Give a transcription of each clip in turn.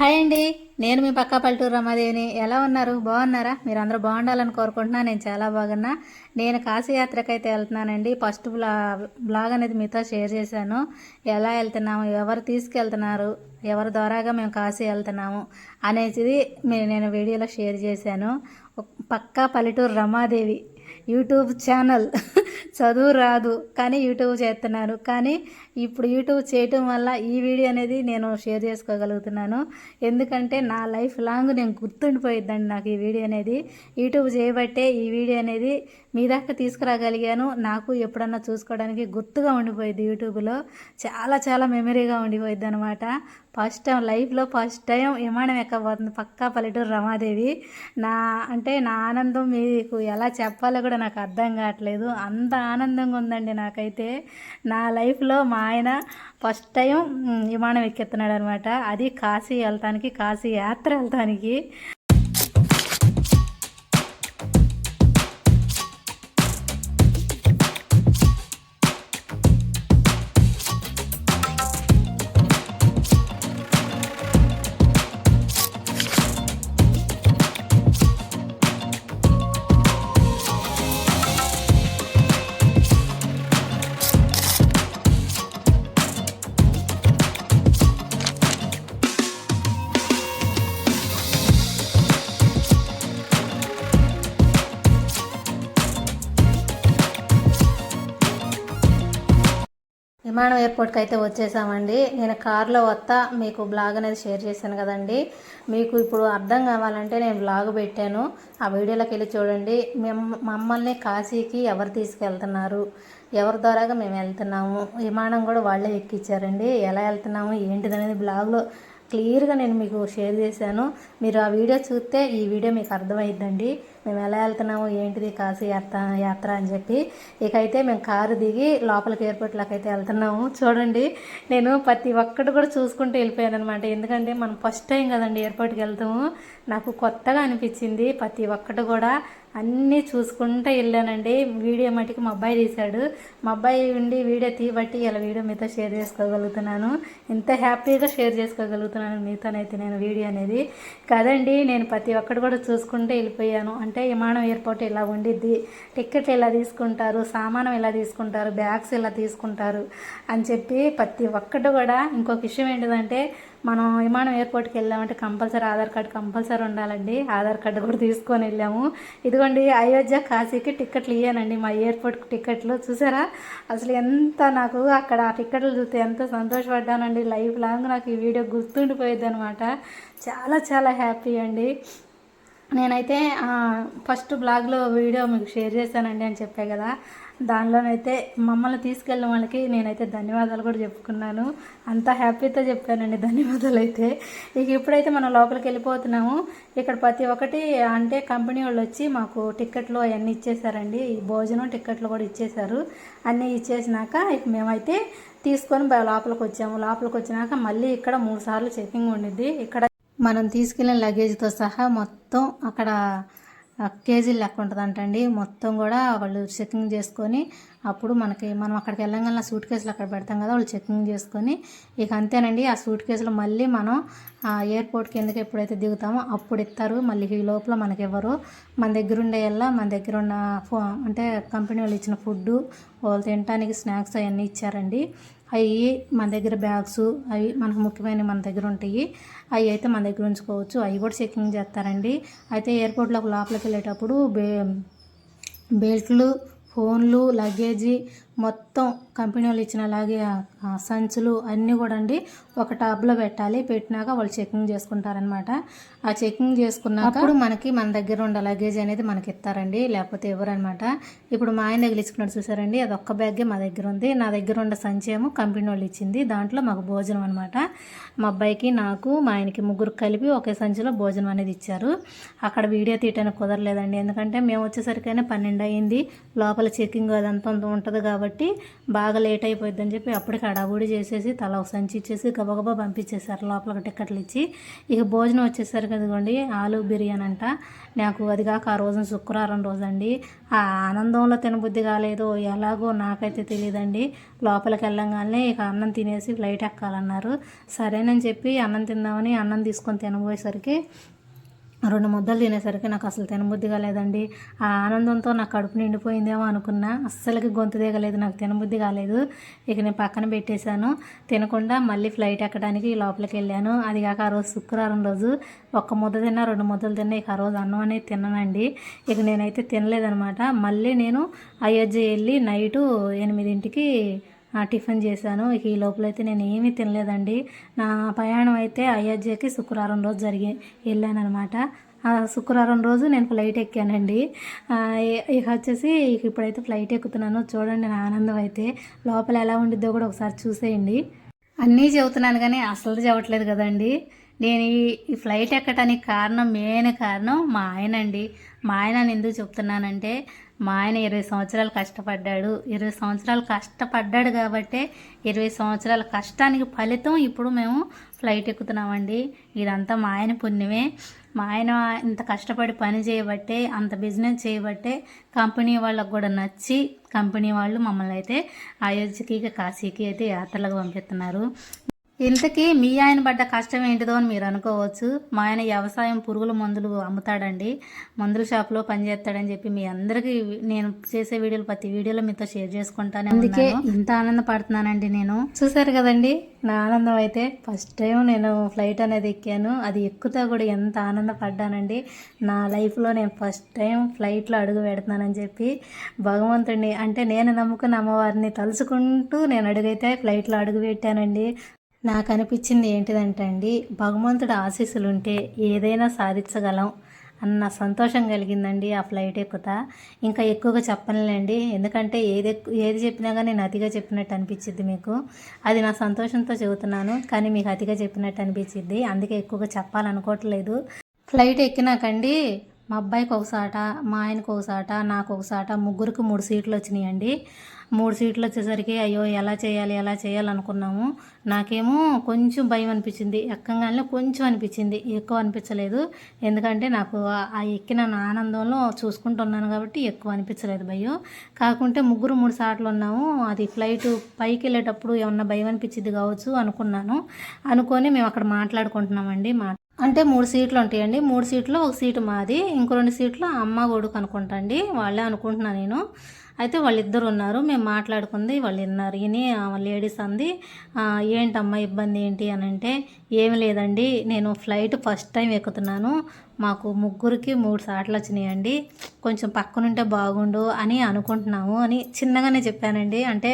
Hi అండి. నేను మీ పక్క పల్లెటూరు రమాదేవిని. ఎలా ఉన్నారు? బాగున్నారా? మీరు అందరూ బాగుండాలని కోరుకుంటున్నా. నేను చాలా బాగున్నా. నేను కాశీయాత్రకు అయితే వెళ్తున్నానండి. ఫస్ట్ బ్లా బ్లాగ్ అనేది మీతో షేర్ చేశాను. ఎలా వెళ్తున్నాము? ఎవరు తీసుకెళ్తున్నారు? ఎవరి ద్వారాగా మేము కాశీ వెళ్తున్నాము? అనేది మీ- నేను వీడియోలో షేర్ చేశాను. పక్కా పల్లెటూరు రమాదేవి యూట్యూబ్ ఛానల్. చదువు రాదు. కానీ యూట్యూబ్ చేస్తున్నారు. కానీ ఇప్పుడు యూట్యూబ్ చేయటం వల్ల ఈ వీడియో అనేది నేను షేర్ చేసుకోగలుగుతున్నాను. ఎందుకంటే నా లైఫ్ లాంగ్ నేను గుర్తుండిపోయిద్దండి నాకు ఈ వీడియో అనేది. యూట్యూబ్ చేయబట్టే ఈ వీడియో అనేది మీ దాకా తీసుకురాగలిగాను. నాకు ఎప్పుడన్నా చూసుకోవడానికి గుర్తుగా ఉండిపోయింది యూట్యూబ్లో చాలా చాలా మెమరీగా ఉండిపోయింది అనమాట ఫస్ట్ టైం లైఫ్లో ఫస్ట్ టైం విమానం ఎక్కబోతుంది. పక్కా పల్లెటూరు రమాదేవి. నా అంటే నా ఆనందం మీకు ఎలా చెప్పాలో కూడా నాకు అర్థం కావట్లేదు. అంత ఆనందంగా ఉందండి నాకైతే. నా లైఫ్లో మా ఆయన ఫస్ట్ టైం విమానం ఎక్కెత్తున్నాడు అనమాట అది కాశీ వెళ్తానికి కాశీ యాత్ర వెళ్తానికి. విమానం ఎయిర్పోర్ట్కి అయితే వచ్చేసామండి. నేను కార్లో వస్తా మీకు బ్లాగ్ అనేది షేర్ చేశాను కదండి. మీకు ఇప్పుడు అర్థం కావాలంటే నేను బ్లాగ్ పెట్టాను. ఆ వీడియోలోకి వెళ్ళి చూడండి. మేము మమ్మల్ని కాశీకి ఎవరు తీసుకెళ్తున్నారు? ఎవరి ద్వారాగా మేము వెళ్తున్నాము? విమానం కూడా వాళ్ళే ఎక్కించారండి ఎలా వెళ్తున్నాము? ఏంటిది అనేది బ్లాగ్లో క్లియర్గా నేను మీకు షేర్ చేశాను. మీరు ఆ వీడియో చూస్తే ఈ వీడియో మీకు అర్థమైద్దండి. మేము ఎలా వెళ్తున్నాము ఏంటిది కాశీ యాత్ర యాత్ర అని చెప్పి ఇకైతే మేము కారు దిగి లోపలికి ఎయిర్పోర్ట్లోకి అయితే వెళ్తున్నాము. చూడండి నేను ప్రతి ఒక్కటి కూడా చూసుకుంటూ వెళ్ళిపోయాను అనమాట ఎందుకంటే మనం ఫస్ట్ టైం కదండి ఎయిర్పోర్ట్కి వెళ్తాము. నాకు కొత్తగా అనిపించింది ప్రతి ఒక్కటి కూడా అన్నీ చూసుకుంటూ వెళ్ళానండి. వీడియో మటుకు మా అబ్బాయి తీశాడు. మా అబ్బాయి ఉండి వీడియో తీయబట్టి ఇలా వీడియో మీతో షేర్ చేసుకోగలుగుతున్నాను. ఇంత హ్యాపీగా షేర్ చేసుకోగలుగుతున్నాను మీతోనైతే నేను వీడియో అనేది. కదండి నేను ప్రతి ఒక్కటి కూడా చూసుకుంటూ వెళ్ళిపోయాను. అంటే విమానం ఎయిర్పోర్ట్ ఇలా ఉండిద్ది. టికెట్ ఇలా తీసుకుంటారు? సామానం ఇలా తీసుకుంటారు? బ్యాగ్స్ ఇలా తీసుకుంటారు? అని చెప్పి ప్రతి ఒక్కటి కూడా ఇంకొక విషయం ఏంటిదంటే మనం విమానం ఎయిర్పోర్ట్కి వెళ్ళామంటే కంపల్సరీ ఆధార్ కార్డు కంపల్సరీ ఉండాలండి. ఆధార్ కార్డు కూడా తీసుకొని వెళ్ళాము. ఇదిగోండి అయోధ్య కాశీకి టికెట్లు ఇయ్యానండి. మా ఎయిర్పోర్ట్ టికెట్లు. చూసారా? అసలు ఎంత నాకు అక్కడ ఆ టికెట్లు చూస్తే ఎంత సంతోషపడ్డానండి. లైఫ్ లాంగ్ నాకు ఈ వీడియో గుర్తుండిపోయింది అనమాట చాలా చాలా హ్యాపీ అండి. నేనైతే ఫస్ట్ బ్లాగ్లో వీడియో మీకు షేర్ చేశానండి అని చెప్పే కదా. దానిలోనైతే మమ్మల్ని తీసుకెళ్ళిన వాళ్ళకి నేనైతే ధన్యవాదాలు కూడా చెప్పుకున్నాను. అంత హ్యాపీతో చెప్పానండి ధన్యవాదాలు అయితే. ఇక ఇప్పుడైతే మనం లోపలికి వెళ్ళిపోతున్నాము. ఇక్కడ ప్రతి ఒక్కటి అంటే కంపెనీ వాళ్ళు వచ్చి మాకు టిక్కెట్లు అవన్నీ ఇచ్చేసారండి భోజనం టిక్కెట్లు కూడా ఇచ్చేసారు అన్నీ ఇచ్చేసినాక ఇక మేమైతే తీసుకొని లోపలికి వచ్చాము. లోపలికి వచ్చినాక మళ్ళీ ఇక్కడ మూడు సార్లు చెకింగ్ ఉండిద్ది. ఇక్కడ మనం తీసుకెళ్ళిన లగేజ్తో సహా మొత్తం అక్కడ కేజీలు లెక్క ఉంటుందంటండి. మొత్తం కూడా వాళ్ళు చెకింగ్ చేసుకొని అప్పుడు మనకి మనం అక్కడికి వెళ్ళంగానే సూట్ కేసులు అక్కడ పెడతాం కదా వాళ్ళు చెకింగ్ చేసుకొని ఇక అంతేనండి. ఆ సూట్ కేసులు మళ్ళీ మనం ఆ ఎయిర్పోర్ట్ కిందకి ఎప్పుడైతే దిగుతామో అప్పుడు ఇస్తారు. మళ్ళీ ఈ లోపల మనకి ఇవ్వరు మన దగ్గర ఉండే మన దగ్గర ఉన్న ఫో అంటే కంపెనీ వాళ్ళు ఇచ్చిన ఫుడ్ వాళ్ళు తినడానికి స్నాక్స్ అవన్నీ ఇచ్చారండి. అవి మన దగ్గర బ్యాగ్స్ అవి మనకు ముఖ్యమైనవి మన దగ్గర ఉంటాయి. అవి అయితే మన దగ్గర ఉంచుకోవచ్చు. అవి కూడా చెకింగ్ చేస్తారండి. అయితే ఎయిర్పోర్ట్లో లోపలికి వెళ్ళేటప్పుడు బే బెల్ట్లు ఫోన్లు లగేజీ మొత్తం కంపెనీ వాళ్ళు ఇచ్చిన అలాగే సంచులు అన్నీ కూడా అండి. ఒక టబ్లో పెట్టాలి పెట్టినాక వాళ్ళు చెకింగ్ చేసుకుంటారనమాట ఆ చెకింగ్ చేసుకున్నాక అప్పుడు మనకి మన దగ్గర ఉండే లగేజ్ అనేది మనకి ఇస్తారండి లేకపోతే ఇవ్వరనమాట ఇప్పుడు మా ఆయన తగిలించుకున్నాడు చూసారండి అది ఒక్క బ్యాగే మా దగ్గర ఉంది. నా దగ్గర ఉండే సంచి ఏమో కంపెనీ వాళ్ళు ఇచ్చింది దాంట్లో మాకు భోజనం అనమాట మా అబ్బాయికి నాకు మా ఆయనకి ముగ్గురు కలిపి ఒకే సంచిలో భోజనం అనేది ఇచ్చారు. అక్కడ వీడియో తీయటానికి కుదరలేదండి ఎందుకంటే మేము వచ్చేసరికైనా పన్నెండు అయింది లోపల చెకింగ్ అదంతా ఉంటుంది కాబట్టి కాబట్టి బాగా లేట్ అయిపోద్ది అని చెప్పి అప్పటికి అడావుడి చేసేసి తల ఒక సంచి ఇచ్చేసి గబగబా పంపించేశారు లోపలికి టికెట్లు ఇచ్చి. ఇక భోజనం వచ్చేసరికి అదిగోండి ఆలు బిర్యానీ అంట. నాకు అది కాక ఆ రోజున శుక్రవారం రోజండి. ఆ ఆనందంలో తినబుద్ధి కాలేదు. ఎలాగో నాకైతే తెలియదండి. లోపలికి వెళ్ళంగానే ఇక అన్నం తినేసి ఫ్లైట్ ఎక్కాలన్నారు. సరేనని చెప్పి అన్నం తిందామని అన్నం తీసుకొని తినబోయేసరికి రెండు ముద్దలు తినేసరికి నాకు అసలు తినబుద్ధిగా లేదండి ఆ ఆనందంతో నా కడుపు నిండిపోయిందేమో అనుకున్నా. అస్సలకి గొంతు దిగలేదు నాకు తినబుద్ధి కాలేదు. ఇక నేను పక్కన పెట్టేశాను. తినకుండా మళ్ళీ ఫ్లైట్ ఎక్కడానికి లోపలికి వెళ్ళాను. అది కాక ఆ రోజు శుక్రవారం రోజు ఒక్క ముద్ద తిన్నా రెండు ముద్దలు తిన్నా ఇక ఆ రోజు అన్నం అనేది తిన్నానండి ఇక నేనైతే తినలేదనమాట. మళ్ళీ నేను అయోధ్య వెళ్ళి నైటు ఎనిమిదింటికి టిఫిన్ చేశాను. ఇక ఈ లోపలైతే నేను ఏమీ తినలేదండి. నా ప్రయాణం అయితే అయోధ్యకి శుక్రవారం రోజు జరిగి వెళ్ళాను అనమాట శుక్రవారం రోజు నేను ఫ్లైట్ ఎక్కానండి. ఇక వచ్చేసి ఇక ఇప్పుడైతే ఫ్లైట్ ఎక్కుతున్నాను. చూడండి నా ఆనందం అయితే. లోపల ఎలా ఉండిద్దో కూడా ఒకసారి చూసేయండి. అన్నీ చెబుతున్నాను కానీ అసలు చెప్పట్లేదు కదండి. నేను ఈ ఈ ఫ్లైట్ ఎక్కడానికి కారణం మెయిన్ కారణం మా ఆయన అండి మా ఆయన ఎందుకు చెప్తున్నానంటే మా ఆయన ఇరవై సంవత్సరాలు కష్టపడ్డాడు. ఇరవై సంవత్సరాలు కష్టపడ్డాడు కాబట్టే ఇరవై సంవత్సరాల కష్టానికి ఫలితం ఇప్పుడు మేము ఫ్లైట్ ఎక్కుతున్నామండి. ఇదంతా మా ఆయన పుణ్యమే. మా ఆయన ఇంత కష్టపడి పని చేయబట్టే అంత బిజినెస్ చేయబట్టే కంపెనీ వాళ్ళకు కూడా నచ్చి కంపెనీ వాళ్ళు మమ్మల్ని అయితే అయోధ్యకి కాశీకి అయితే యాత్రలకు పంపిస్తున్నారు. ఇంతకీ మీ ఆయన పడ్డ కష్టం ఏంటిదో అని మీరు అనుకోవచ్చు. మా ఆయన వ్యవసాయం పురుగుల మందులు అమ్ముతాడండి. మందుల షాప్లో పనిచేస్తాడని చెప్పి మీ అందరికీ నేను చేసే వీడియోలు ప్రతి వీడియోలో మీతో షేర్ చేసుకుంటాను అందుకే ఇంత ఆనందపడుతున్నానండి నేను. చూసారు కదండి నా ఆనందం అయితే ఫస్ట్ టైం నేను ఫ్లైట్ అనేది ఎక్కాను. అది ఎక్కుతా కూడా ఎంత ఆనందపడ్డానండి. నా లైఫ్లో నేను ఫస్ట్ టైం ఫ్లైట్లో అడుగు పెడుతున్నానని చెప్పి భగవంతుడిని అంటే నేను నమ్ముకున్న అమ్మవారిని తలుచుకుంటూ నేను అడుగైతే ఫ్లైట్లో అడుగు పెట్టానండి. నాకు అనిపించింది ఏంటిదంటే అండి భగవంతుడు ఆశీస్సులు ఉంటే ఏదైనా సాధించగలం అన్న సంతోషం కలిగిందండి ఆ ఫ్లైట్ ఎక్కుతా ఇంకా ఎక్కువగా చెప్పనులేండి ఎందుకంటే ఏది ఎక్కు- ఏది చెప్పినా కానీ నేను అతిగా చెప్పినట్టు అనిపించింది మీకు. అది నా సంతోషంతో చెబుతున్నాను కానీ మీకు అతిగా చెప్పినట్టు అనిపించింది అందుకే ఎక్కువగా చెప్పాలనుకోవట్లేదు. ఫ్లైట్ ఎక్కినాకండి మా అబ్బాయికి ఒక సాట మా ఆయనకు ఒక సాట నాకు ఒక సాట ముగ్గురికి మూడు సీట్లు వచ్చినాయండి. మూడు సీట్లు వచ్చేసరికి అయ్యో ఎలా చేయాలి ఎలా చేయాలి అనుకున్నాము. నాకేమో కొంచెం భయం అనిపించింది. ఎక్కగానే కొంచెం అనిపించింది. ఎక్కువ అనిపించలేదు. ఎందుకంటే నాకు ఆ- ఎక్కిన నా ఆనందంలో చూసుకుంటున్నాను కాబట్టి ఎక్కువ అనిపించలేదు భయం కాకుంటే ముగ్గురు మూడు సార్లు ఉన్నాము. అది ఫ్లైట్ పైకి వెళ్ళేటప్పుడు ఏమన్నా భయం అనిపించింది కావచ్చు అనుకున్నాను. అనుకొని మేము అక్కడ మాట్లాడుకుంటున్నామండి. మా అంటే మూడు సీట్లు ఉంటాయండి. మూడు సీట్లు ఒక సీటు మాది ఇంకో రెండు సీట్లు అమ్మ కొడుకు అనుకుంటా అండి వాళ్ళే అనుకుంటున్నా నేను. అయితే వాళ్ళిద్దరు ఉన్నారు. మేము మాట్లాడుకుంది వాళ్ళు విన్నారు. విని లేడీస్ అంది ఏంటమ్మా ఇబ్బంది ఏంటి? అని అంటే ఏమి లేదండి. నేను ఫ్లైట్ ఫస్ట్ టైం ఎక్కుతున్నాను. మాకు ముగ్గురికి మూడు సార్లు వచ్చినాయండి. కొంచెం పక్కనుంటే బాగుండు అని అనుకుంటున్నాము అని చిన్నగానే చెప్పానండి. అంటే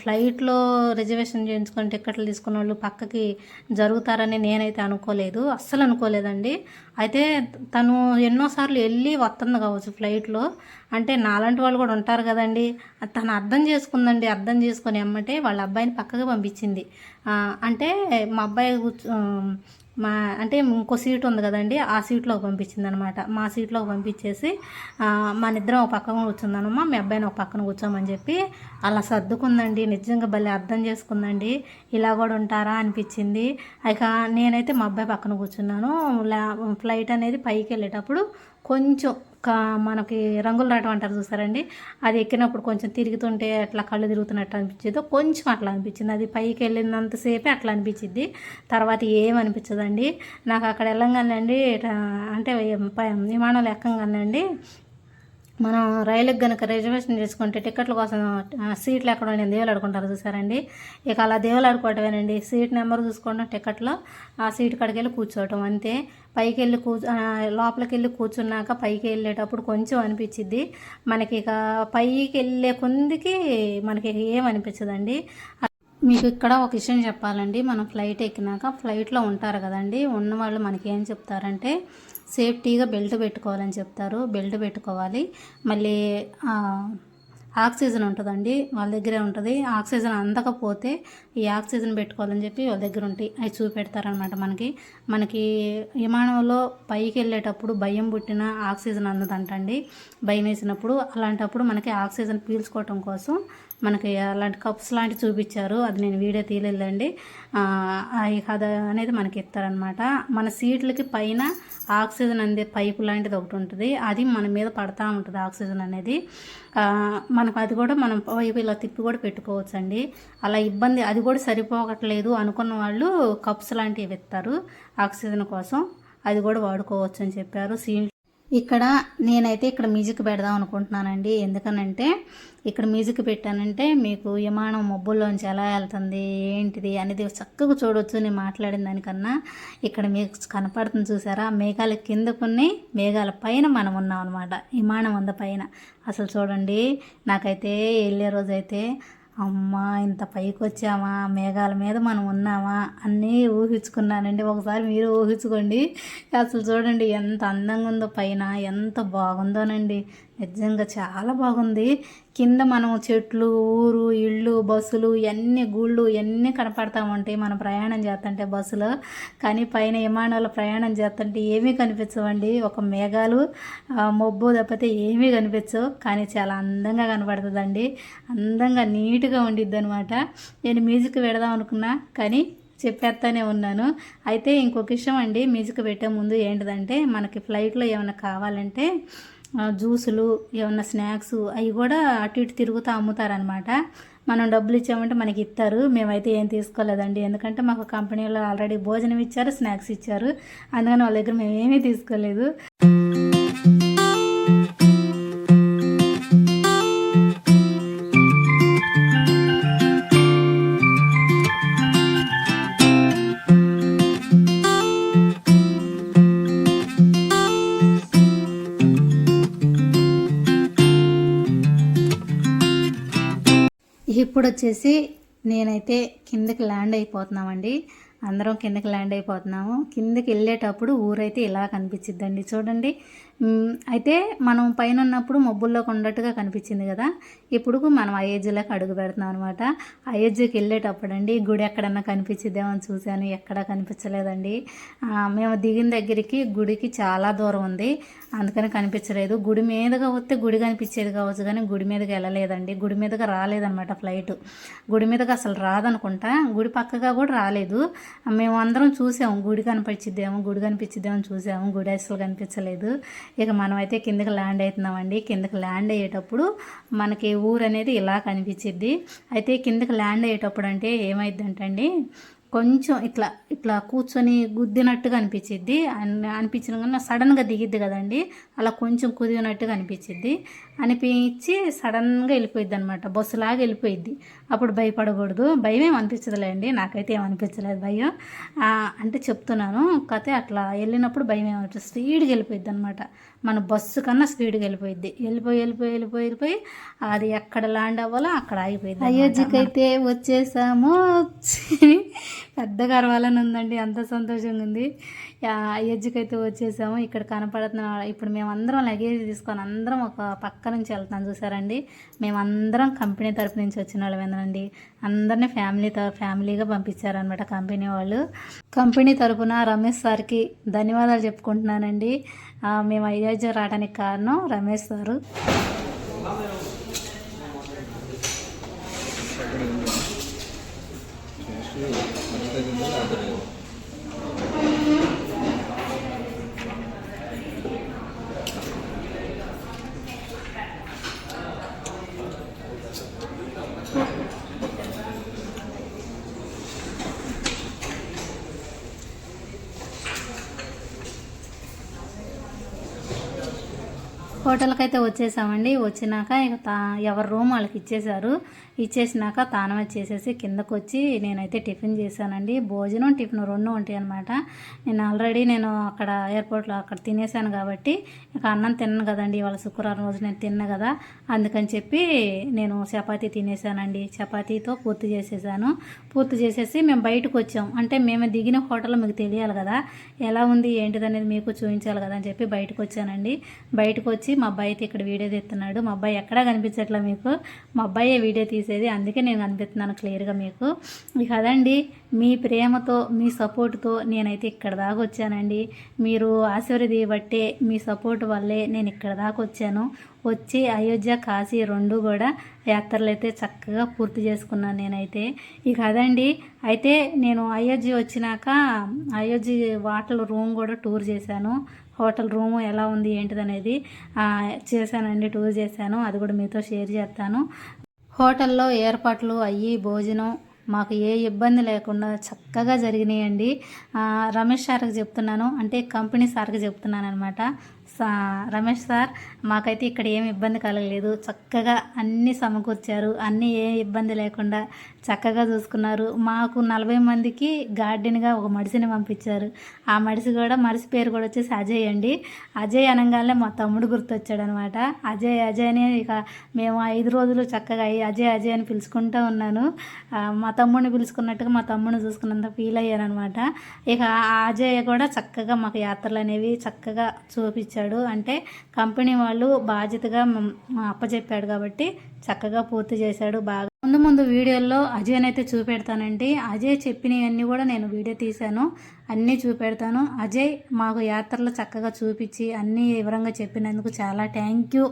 ఫ్లైట్లో రిజర్వేషన్ చేయించుకొని టికెట్లు తీసుకున్న వాళ్ళు పక్కకి జరుగుతారని నేనైతే అనుకోలేదు. అస్సలు అనుకోలేదండి. అయితే తను ఎన్నోసార్లు వెళ్ళి వస్తుంది కావచ్చు ఫ్లైట్లో. అంటే నాలాంటి వాళ్ళు కూడా ఉంటారు కదండి. తను అర్థం చేసుకుందండి. అర్థం చేసుకొని అమ్మటే వాళ్ళ అబ్బాయిని పక్కకి పంపించింది. అంటే మా అబ్బాయి కూర్చో మా అంటే ఇంకో సీట్ ఉంది కదండి ఆ సీట్లోకి పంపించింది అనమాట మా సీట్లోకి పంపించేసి మా నిద్ర ఒక పక్కన కూర్చుందానమ్మా మీ అబ్బాయిని ఒక పక్కన కూర్చోమని చెప్పి అలా సర్దుకుందండి. నిజంగా భలే అర్థం చేసుకుందండి. ఇలా కూడా ఉంటారా అనిపించింది. ఇక నేనైతే మా అబ్బాయి పక్కన కూర్చున్నాను. ఫ్లైట్ అనేది పైకి వెళ్ళేటప్పుడు కొంచెం కా మనకి రంగులు రావటం అంటారు చూసారండి? అది ఎక్కినప్పుడు కొంచెం తిరుగుతుంటే అట్లా కళ్ళు తిరుగుతున్నట్టు అనిపించేది కొంచెం అట్లా అనిపించింది. అది పైకి వెళ్ళినంతసేపే అట్లా అనిపించింది తర్వాత ఏం అనిపించదండి? నాకు అక్కడ వెళ్ళంగానే అండి ఇట్లా అంటే విమానాలు ఎక్కంగానండి మనం రైలుకి కనుక రిజర్వేషన్ చేసుకుంటే టికెట్ల కోసం సీట్లు ఎక్కడ ఉన్నాయి దేవులు ఆడుకుంటారు చూసారండి? ఇక అలా దేవులు ఆడుకోవటమేనండి సీట్ నెంబర్ చూసుకోవడం టికెట్లో ఆ సీట్ కడికి వెళ్ళి కూర్చోవటం అంతే. పైకి వెళ్ళి కూర్చు లోపలికి వెళ్ళి కూర్చున్నాక పైకి వెళ్ళేటప్పుడు కొంచెం అనిపించింది మనకి ఇక పైకి వెళ్ళే కొందికి మనకి ఏం అనిపించదండి మీకు ఇక్కడ ఒక విషయం చెప్పాలండి. మనం ఫ్లైట్ ఎక్కినాక ఫ్లైట్లో ఉంటారు కదండి. ఉన్నవాళ్ళు మనకి ఏం చెప్తారంటే సేఫ్టీగా బెల్ట్ పెట్టుకోవాలని చెప్తారు. బెల్ట్ పెట్టుకోవాలి. మళ్ళీ ఆక్సిజన్ ఉంటుందండి వాళ్ళ దగ్గరే ఉంటుంది. ఆక్సిజన్ అందకపోతే ఈ ఆక్సిజన్ పెట్టుకోవాలని చెప్పి వాళ్ళ దగ్గర ఉంటాయి అవి చూపెడతారనమాట మనకి. మనకి విమానంలో పైకి వెళ్ళేటప్పుడు భయం పుట్టిన ఆక్సిజన్ అందదంటండి. భయం వేసినప్పుడు అలాంటప్పుడు మనకి ఆక్సిజన్ పీల్చుకోవటం కోసం మనకి అలాంటి కప్స్ లాంటివి చూపించారు. అది నేను వీడియో తీయలేదండి అవి కథ అనేది మనకి ఇస్తారనమాట మన సీట్లకి పైన ఆక్సిజన్ అందే పైపు లాంటిది ఒకటి ఉంటుంది. అది మన మీద పడతా ఉంటుంది ఆక్సిజన్ అనేది. మనకు అది కూడా మనం వైపు ఇలా తిప్పి కూడా పెట్టుకోవచ్చు అండి అలా ఇబ్బంది అది కూడా సరిపోవట్లేదు అనుకున్న వాళ్ళు కప్స్ లాంటివి ఇస్తారు ఆక్సిజన్ కోసం. అది కూడా వాడుకోవచ్చు అని చెప్పారు. సీన్ ఇక్కడ నేనైతే ఇక్కడ మ్యూజిక్ పెడదాం అనుకుంటున్నానండి. ఎందుకనంటే ఇక్కడ మ్యూజిక్ పెట్టానంటే మీకు విమానం మబ్బుల్లోంచి ఎలా వెళ్తుంది ఏంటిది అనేది చక్కగా చూడొచ్చు నేను మాట్లాడిన దానికన్నా. ఇక్కడ మీకు కనపడుతుంది చూసారా? మేఘాల కిందకున్నాయి మేఘాల పైన మనం ఉన్నాం అనమాట విమానం ఉంది పైన. అసలు చూడండి నాకైతే వెళ్ళే రోజైతే అమ్మా ఇంత పైకి వచ్చామా మేఘాల మీద మనం ఉన్నామా అన్నీ ఊహించుకున్నానండి. ఒకసారి మీరు ఊహించుకోండి. అసలు చూడండి ఎంత అందంగా ఉందో పైన ఎంత బాగుందోనండి. నిజంగా చాలా బాగుంది. కింద మనం చెట్లు ఊరు ఇళ్ళు బస్సులు ఇవన్నీ గుళ్ళు ఇవన్నీ కనపడతా ఉంటాయి మనం ప్రయాణం చేస్తుంటే బస్సులో. కానీ పైన విమానాలు ప్రయాణం చేస్తుంటే ఏమీ కనిపించవండి. ఒక మేఘాలు మబ్బు తప్పితే ఏమీ కనిపించవు. కానీ చాలా అందంగా కనపడుతుందండి. అందంగా నీట్గా ఉండిద్ది అనమాట నేను మ్యూజిక్ పెడదాం అనుకున్నా కానీ చెప్పేస్తానే ఉన్నాను. అయితే ఇంకొక విషయం అండి మ్యూజిక్ పెట్టే ముందు ఏంటిదంటే మనకి ఫ్లైట్లో ఏమైనా కావాలంటే జ్యూసులు ఏమన్నా స్నాక్స్ అవి కూడా అటు ఇటు తిరుగుతూ అమ్ముతారనమాట మనం డబ్బులు ఇచ్చామంటే మనకి ఇస్తారు. మేమైతే ఏం తీసుకోలేదండి. ఎందుకంటే మాకు కంపెనీలో ఆల్రెడీ భోజనం ఇచ్చారు స్నాక్స్ ఇచ్చారు. అందుకని వాళ్ళ దగ్గర మేము ఏమీ తీసుకోలేదు. ఇప్పుడు వచ్చేసి నేనైతే కిందకి ల్యాండ్ అయిపోతున్నామండి. అందరం కిందకి ల్యాండ్ అయిపోతున్నాము. కిందకి వెళ్ళేటప్పుడు ఊరైతే ఇలా కనిపించిద్దండి. చూడండి అయితే మనం పైన ఉన్నప్పుడు మబ్బుల్లోకి ఉన్నట్టుగా కనిపించింది కదా? ఇప్పుడు మనం అయోధ్యలోకి అడుగు పెడుతున్నాం అనమాట అయోధ్యకి వెళ్ళేటప్పుడు అండి గుడి ఎక్కడన్నా కనిపించిద్దేమో అని చూశాను. ఎక్కడా కనిపించలేదండి. మేము దిగిన దగ్గరికి గుడికి చాలా దూరం ఉంది. అందుకని కనిపించలేదు. గుడి మీదగా వస్తే గుడి కనిపించేది కావచ్చు కానీ గుడి మీదకి వెళ్ళలేదండి. గుడి మీదగా రాలేదన్నమాట ఫ్లైట్. గుడి మీదకి అసలు రాదనుకుంటా. గుడి పక్కగా కూడా రాలేదు. మేము అందరం చూసాము గుడి కనిపించిద్దేమో గుడి కనిపించిద్దేమో చూసాము. గుడి అసలు కనిపించలేదు. ఇక మనం అయితే కిందకి ల్యాండ్ అవుతున్నామండి. కిందకి ల్యాండ్ అయ్యేటప్పుడు మనకి ఊరు అనేది ఇలా కనిపించిద్ది. అయితే కిందకి ల్యాండ్ అయ్యేటప్పుడు అంటే ఏమైందంటే కొంచెం ఇట్లా ఇట్లా కూర్చొని గుద్దినట్టుగా అనిపించిద్ది. అనిపించిన కన్నా సడన్గా దిగిద్ది కదండి. అలా కొంచెం కుదివినట్టుగా అనిపించిద్ది. అనిపించి సడన్గా వెళ్ళిపోయిద్ది అనమాట బస్సులాగా వెళ్ళిపోయిద్ది. అప్పుడు భయపడకూడదు. భయం ఏం అనిపించదులేండి. నాకైతే ఏం అనిపించలేదు భయం. అంటే చెప్తున్నాను. కథ అట్లా. వెళ్ళినప్పుడు భయం ఏమనిపిస్తుంది స్పీడ్గా వెళ్ళిపోయిద్ది అనమాట మన బస్సు కన్నా స్పీడ్గా వెళ్ళిపోయింది వెళ్ళిపోయి వెళ్ళిపోయి వెళ్ళిపోయి వెళ్ళిపోయి అది ఎక్కడ ల్యాండ్ అవ్వాలో అక్కడ ఆగిపోయింది అయోధ్యకి అయితే వచ్చేసాము. పెద్ద గర్వాలని ఉందండి. అంత సంతోషంగా ఉంది. అయోధ్యకి అయితే వచ్చేసాము. ఇక్కడ కనపడుతున్న ఇప్పుడు మేము అందరం లగేజ్ తీసుకొని అందరం ఒక పక్క నుంచి వెళ్తాం చూసారండి? మేమందరం కంపెనీ తరపు నుంచి వచ్చిన వాళ్ళమేనండి అందరినీ ఫ్యామిలీ ఫ్యామిలీగా పంపించారనమాట కంపెనీ వాళ్ళు. కంపెనీ తరపున రమేష్ సార్కి ధన్యవాదాలు చెప్పుకుంటున్నానండి. మేము అయోధ్య రావడానికి కారణం రమేష్ సారు. హోటల్కి అయితే వచ్చేసామండి. వచ్చినాక ఇక తా ఎవరి రూమ్ వాళ్ళకి ఇచ్చేశారు. ఇచ్చేసినాక తానం చేసేసి కిందకు వచ్చి నేనైతే టిఫిన్ చేశానండి. భోజనం టిఫిన్ రెండు ఉంటాయి అనమాట నేను ఆల్రెడీ నేను అక్కడ ఎయిర్పోర్ట్లో అక్కడ తినేసాను కాబట్టి ఇక అన్నం తిన్నాను కదండి. ఇవాళ శుక్రవారం రోజు నేను తిన్నా కదా. అందుకని చెప్పి నేను చపాతీ తినేసానండి చపాతీతో పూర్తి చేసేసాను. పూర్తి చేసేసి మేము బయటకు వచ్చాం. అంటే మేము దిగిన హోటల్ మీకు తెలియాలి కదా. ఎలా ఉంది ఏంటిది అనేది మీకు చూపించాలి కదా అని చెప్పి బయటకు వచ్చానండి. బయటకు వచ్చి మా అబ్బాయి అయితే ఇక్కడ వీడియో తీస్తున్నాడు. మా అబ్బాయి ఎక్కడా కనిపించట్లే మీకు? మా అబ్బాయే వీడియో తీసేది. అందుకే నేను కనిపిస్తున్నాను క్లియర్గా మీకు. ఇక అదండి మీ ప్రేమతో మీ సపోర్ట్తో నేనైతే ఇక్కడ దాకా వచ్చానండి. మీరు ఆశీర్వదీయబట్టే మీ సపోర్ట్ వల్లే నేను ఇక్కడ దాకా వచ్చాను. వచ్చి అయోధ్య కాశీ రెండు కూడా యాత్రలు అయితే చక్కగా పూర్తి చేసుకున్నాను నేనైతే. ఇక అదండి అయితే నేను అయోధ్య వచ్చినాక అయోధ్య వాటర్ రూమ్ కూడా టూర్ చేశాను. హోటల్ రూము ఎలా ఉంది ఏంటిది అనేది చేశానండి టూర్ చేశాను. అది కూడా మీతో షేర్ చేస్తాను. హోటల్లో ఏర్పాట్లు అయ్యి భోజనం మాకు ఏ ఇబ్బంది లేకుండా చక్కగా జరిగినాయండి. రమేష్ సార్కి చెప్తున్నాను. అంటే కంపెనీ సార్కి చెప్తున్నాను అనమాట రమేష్ సార్ మాకైతే ఇక్కడ ఏమి ఇబ్బంది కలగలేదు. చక్కగా అన్నీ సమకూర్చారు. అన్నీ ఏ ఇబ్బంది లేకుండా చక్కగా చూసుకున్నారు. మాకు నలభై మందికి గార్డెన్గా ఒక మడిసిని పంపించారు. ఆ మడిసి కూడా మడిసి పేరు కూడా వచ్చేసి అజయ్ అండి. అజయ్ అనగానే మా తమ్ముడు గుర్తొచ్చాడు అనమాట అజయ్ అజయ్ అని ఇక మేము ఐదు రోజులు చక్కగా అయ్యి అజయ్ అజయ్ అని పిలుచుకుంటూ ఉన్నాను. మా తమ్ముడిని పిలుచుకున్నట్టుగా మా తమ్ముడిని చూసుకున్నంత ఫీల్ అయ్యాను అనమాట ఇక ఆ అజయ్ కూడా చక్కగా మాకు యాత్రలు అనేవి చక్కగా చూపించాడు. అంటే కంపెనీ వాళ్ళు బాధ్యతగా అప్పచెప్పాడు కాబట్టి చక్కగా పూర్తి చేశాడు. బాగా ముందు ముందు వీడియోల్లో అజయ్ని అయితే చూపెడతానండి. అజయ్ చెప్పినవన్నీ కూడా నేను వీడియో తీశాను. అన్నీ చూపెడతాను. అజయ్ మాకు యాత్రలో చక్కగా చూపించి అన్నీ వివరంగా చెప్పినందుకు చాలా థ్యాంక్ యూ.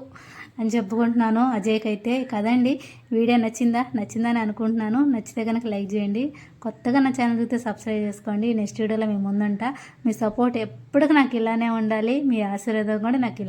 అని చెప్పుకుంటున్నాను. అజయ్కి అయితే కదండి వీడియో నచ్చిందా? నచ్చిందని అనుకుంటున్నాను. నచ్చితే కనుక లైక్ చేయండి. కొత్తగా నా ఛానల్ అయితే సబ్స్క్రైబ్ చేసుకోండి. నెక్స్ట్ వీడియోలో మీ ముందుంటా. మీ సపోర్ట్ ఎప్పటికీ నాకు ఇలానే ఉండాలి. మీ ఆశీర్వాదం కూడా నాకు ఇలా